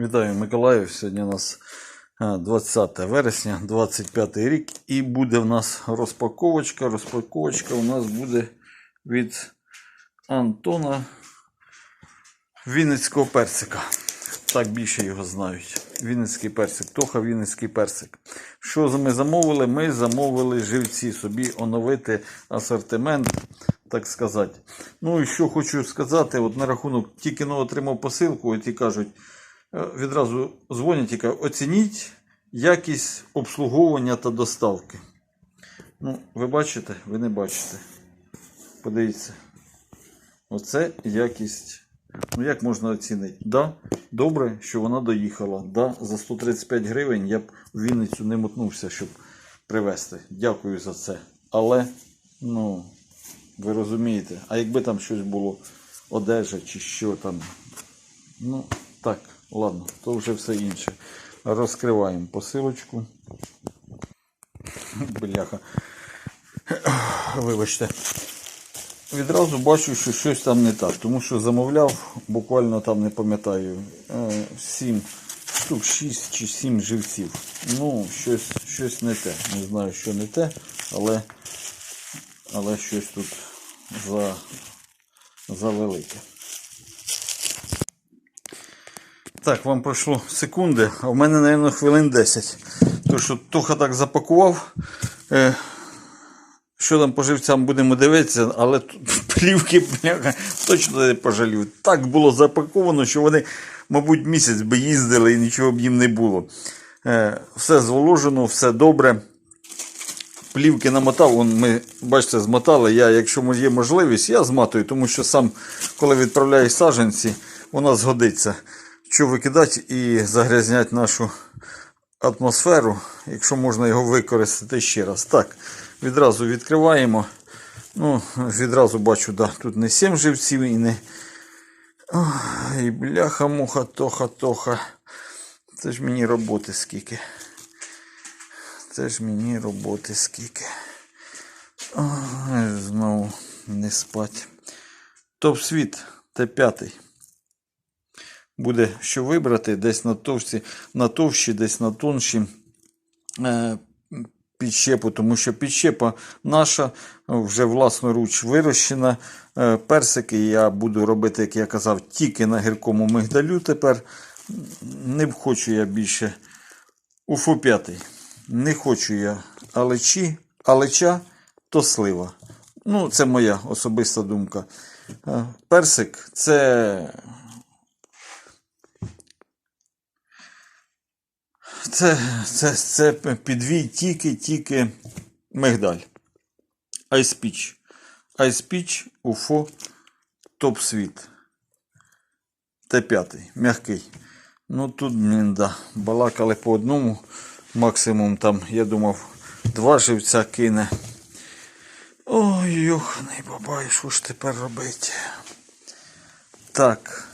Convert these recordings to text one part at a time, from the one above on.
Вітаю Миколаїв. Сьогодні у нас е, 20 вересня, 25 рік. І буде в нас розпаковочка. Розпаковочка у нас буде від Антона Вінницького персика. Так більше його знають. Вінницький персик. Тоха Вінницький персик. Що ми замовили? Ми замовили живці собі оновити асортимент, так сказати. Ну і що хочу сказати, от на рахунок тільки но отримав посилку, от і кажуть, е, відразу дзвонять і кажуть, оцініть якість обслуговування та доставки. Ну, ви бачите, ви не бачите. Подивіться. Оце якість. Ну, як можна оцінити? Да, добре, що вона доїхала. Да, за 135 гривень я б в Вінницю не мотнувся, щоб привезти. Дякую за це. Але, ну, ви розумієте, а якби там щось було, одежа чи що там. Ну, так, ладно, то вже все інше. Розкриваємо посилочку. Бляха. Вибачте. Відразу бачу, що щось там не так, тому що замовляв, буквально там не пам'ятаю, 7 штук 6 чи 7 живців. Ну, щось, щось не те. Не знаю, що не те, але, але щось тут за, за велике. Так, вам пройшло секунди, а в мене, мабуть, хвилин 10. Тому що Тоха так запакував. Е, що там по живцям будемо дивитися, але тут плівки бляха, точно не пожалів. Так було запаковано, що вони, мабуть, місяць би їздили і нічого б їм не було. Е, все зволожено, все добре. Плівки намотав, вон ми, бачите, змотали. Я, якщо є можливість, я зматую, тому що сам, коли відправляю саджанці, вона згодиться. Що викидати і загрязнять нашу атмосферу, якщо можна його використати ще раз. Так, відразу відкриваємо. Ну, відразу бачу, да, тут не 7 живців і не. Ой, бляха-муха, тоха-тоха. Це ж мені роботи скільки. Це ж мені роботи скільки. Ой, знову не спать. Топ-світ Т5. Буде що вибрати десь на товщі, на товщі, десь на тонші е, підщепу, тому що підщепа наша вже власноруч вирощена. Е, персики я буду робити, як я казав, тільки на гіркому мигдалю тепер. Не хочу я більше уфу 5. Не хочу я алечі, алеча то слива. Ну, це моя особиста думка. Е, Персик це Це, це, це підвій тільки-тільки мигдаль. Айспіч. Айспіч, Уфо, топ світ. Т5. М'який. Ну тут, блін, да, балакали по одному. Максимум там, я думав, два живця кине. Ой, йоханий бабай, що ж тепер робити? Так.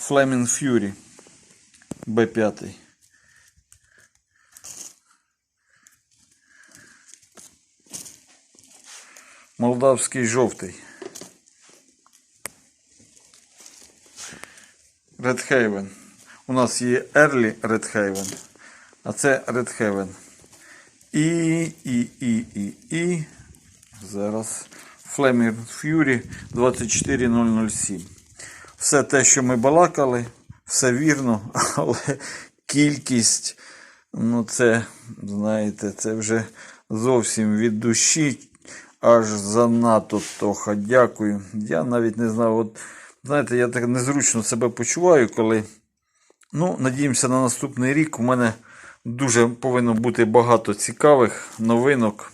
Flaming Fury. Б5. Молдавський жовтий. Редхейвен. У нас є Early Редхейвен, а це Редхейвен. І, і, і, і, і. Зараз Flaming Fury 24007. Все те, що ми балакали, все вірно, але кількість, ну це, знаєте, це вже зовсім від душі аж занадто тоха. Дякую. Я навіть не знаю, от, знаєте, я так незручно себе почуваю, коли. Ну, надіємося на наступний рік. У мене дуже повинно бути багато цікавих новинок.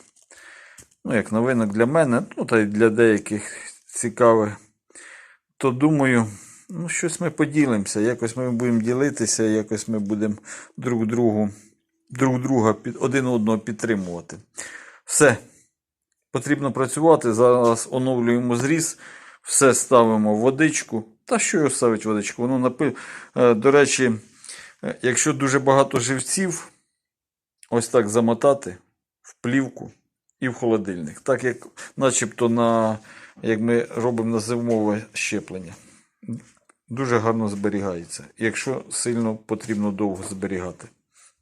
Ну, як новинок для мене, ну та й для деяких цікавих. То думаю, ну, щось ми поділимося. Якось ми будемо ділитися, якось ми будемо друг другу, друг друга під, один одного підтримувати. Все. Потрібно працювати. Зараз оновлюємо зріз, все ставимо в водичку. Та що його ставить водичку? Воно напи... Е, До речі, е, якщо дуже багато живців, ось так замотати в плівку і в холодильник. Так як начебто на, як ми робимо на зимове щеплення. дуже гарно зберігається, якщо сильно потрібно довго зберігати.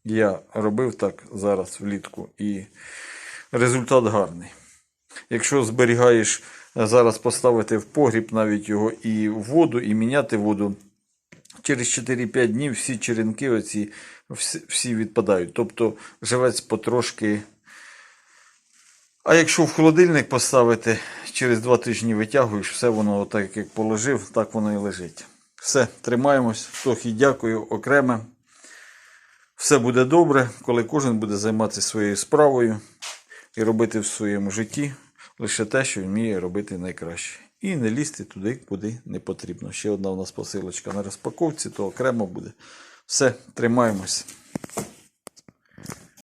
Я робив так зараз влітку і результат гарний. Якщо зберігаєш е, зараз поставити в погріб навіть його і в воду, і міняти воду, через 4-5 днів всі черенки оці всі, відпадають. Тобто живець потрошки. А якщо в холодильник поставити, через 2 тижні витягуєш, все воно так як положив, так воно і лежить. Все, тримаємось. Трохи дякую окремо. Все буде добре, коли кожен буде займатися своєю справою і робити в своєму житті лише те, що вміє робити найкраще. І не лізти туди, куди не потрібно. Ще одна у нас посилочка на розпаковці, то окремо буде. Все, тримаємось.